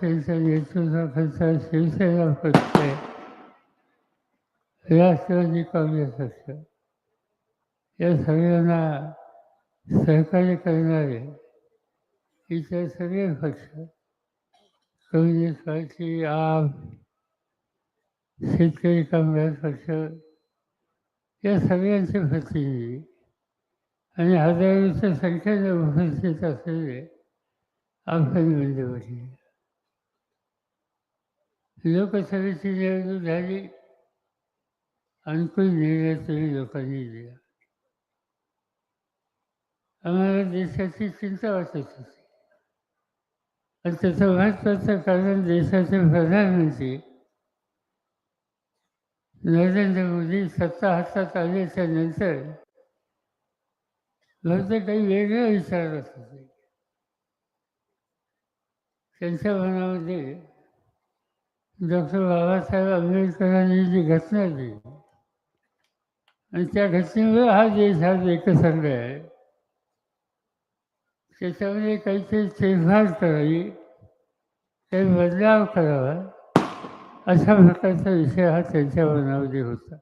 त्यांचा ठाकरेंच्या नेतृत्वाखालचा शिवसेना पक्ष राष्ट्रवादी काँग्रेस पक्ष या सगळ्यांना सहकार्य करणारे इतर सगळे पक्ष कम्युनिस्ट पार्टी आप शेतकरी कामगार पक्ष या सगळ्यांचे प्रतिनिधी आणि हजारोच्या संख्येने उपस्थित असलेले आपण मंडळी लोकसभेची निवडणूक झाली. अनुकूल निर्णय तुम्ही लोकांनी दिला. आम्हाला देशाची चिंता वाटत होती. आणि त्याचं महत्त्वाचं कारण देशाचे प्रधानमंत्री नरेंद्र मोदी सत्ता हातात आल्याच्यानंतर बहुतेक काही वेगळं विचारत होते. त्यांच्या मनामध्ये डॉक्टर बाबासाहेब आंबेडकरांनी जी घटना दिली आणि त्या घटनेमुळे हा देश आज एकसंघ आहे त्याच्यामध्ये काहीतरी फेरफार करावी काही बदलाव करावा अशा प्रकारचा विषय हा त्यांच्या मनामध्ये होता.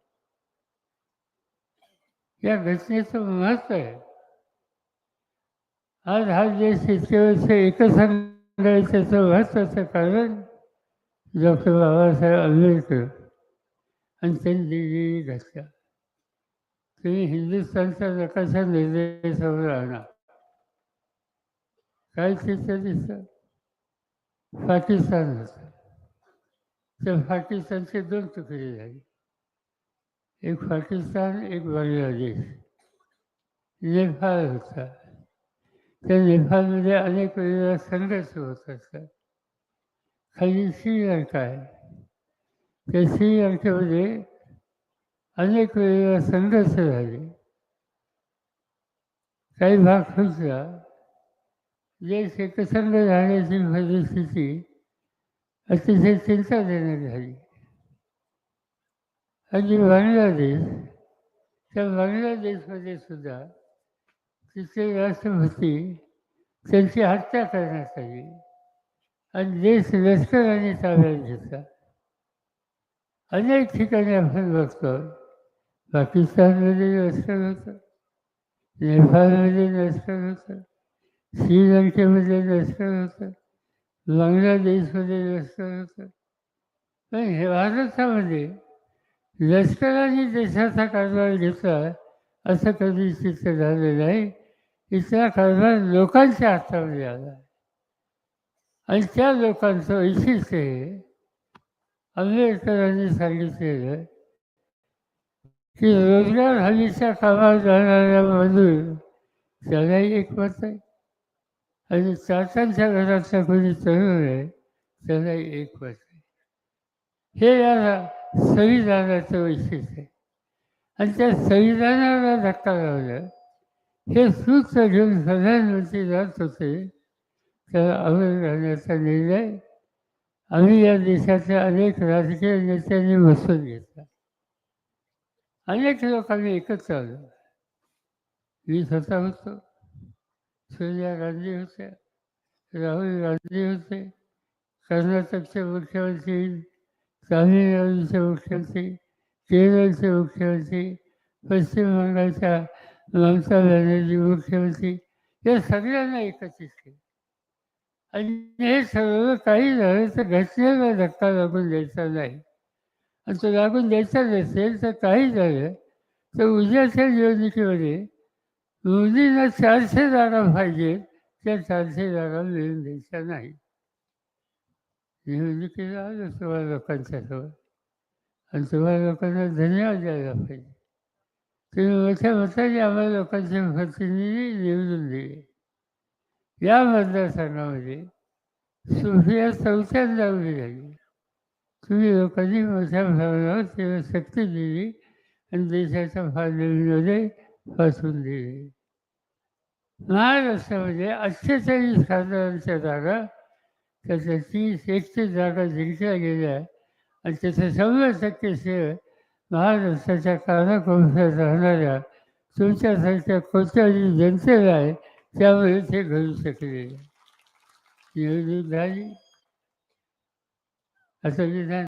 या घटनेचं महत्त्व आहे. आज हा देश इतके वर्ष एकसंघ आहे त्याचं महत्त्वाचं कारण डॉक्टर बाबासाहेब आंबेडकर आणि त्यांनी दिलेली घटना तुम्ही हिंदुस्थानचा नकाशा निर्देशावर आणा काय तिथं दिसतं? पाकिस्तान होतं. तर पाकिस्तानचे दोन तुकडे झाले. एक पाकिस्तान एक बांगलादेश. नेपाळ होता. त्या नेपाळमध्ये अनेक वेळेला संघर्ष होत असतात. खाली श्रीलंका आहे त्या श्रीलंकेमध्ये अनेक वेळेला संघर्ष झाले काही भाग फुटला देश एकसंघ राहण्याची परिस्थिती अतिशय चिंता देण्यात झाली आणि बांगलादेश त्या बांगलादेशमध्ये सुद्धा तिथे राष्ट्रपती त्यांची हत्या करण्यात आली आणि देश लष्कराने ताब्यात घेतला अनेक ठिकाणी आपण बघतो. पाकिस्तानमध्ये लष्कर होतं. नेपाळमध्ये लष्कर होतं. श्रीलंकेमध्ये लष्कर होतं. बांगलादेशमध्ये लष्कर होतं. पण हे भारतामध्ये लष्कराने देशाचा कारभार घेतला असं कधी चित्र झालं नाही. इथला कारभार लोकांच्या हातामध्ये आला. आणि त्या लोकांचं वैशिष्ट्य हे आंबेडकरांनी सांगितलेलं की रोजगार हल्लीच्या कामात जाणाऱ्या मजूर त्यालाही एक मत आहे. आणि चाचांच्या घरातला कोणी तरुण आहे त्यालाही एक मत आहे. हे या संविधानाचं वैशिष्ट्य आहे. आणि त्या संविधानाला धक्का लावला हे सूत्र घेऊन प्रधानमंत्री जात होते. तर आम्ही करण्याचा निर्णय. आम्ही या देशाच्या अनेक राजकीय नेत्यांनी बसून घेतला. अनेक लोकांनी एकत्र आलो. मी स्वतः होतो. सोनिया गांधी होत्या राहुल गांधी होते. कर्नाटकचे मुख्यमंत्री तामिळनाडूचे मुख्यमंत्री केरळचे मुख्यमंत्री पश्चिम बंगालच्या ममता बॅनर्जी मुख्यमंत्री या सगळ्यांना एकत्रित केलं. आणि हे सर्व काही झालं तर घटनेला धक्का लागून द्यायचा नाही. आणि तो लागून द्यायचा नसेल तर काही झालं तर उद्याच्या निवडणुकीमध्ये मोदींना चारशे जागा पाहिजे त्या चारशे जागा मिळून द्यायच्या नाही. निवडणुकीला आलं तुम्हाला लोकांच्या समोर आणि तुम्हाला लोकांना धन्यवाद द्यायला पाहिजे. तुम्ही मोठ्या मताने आम्हाला लोकांचे प्रतिनिधी निवडून दिले. या मतदारसंघामध्ये सुफिया चौथ्यांदा उभी झाली तुम्ही लोकांनी मोठ्या प्रमाणावर तेव्हा शक्ती दिली आणि देशाच्या फाळणीमध्ये पासून दिली. महाराष्ट्रामध्ये अठ्ठेचाळीस खासदारांच्या जागा त्याच्या तीस एकशे जागा जिंकल्या गेल्या आणि त्याचं शंभर टक्के श्रेय महाराष्ट्राच्या कानाकोपऱ्यात राहणाऱ्या तुमच्यासारख्या कोट्यावधी जनतेला आहे. त्यावेळी ते घडू शकले. निवडणूक झाली असं विधान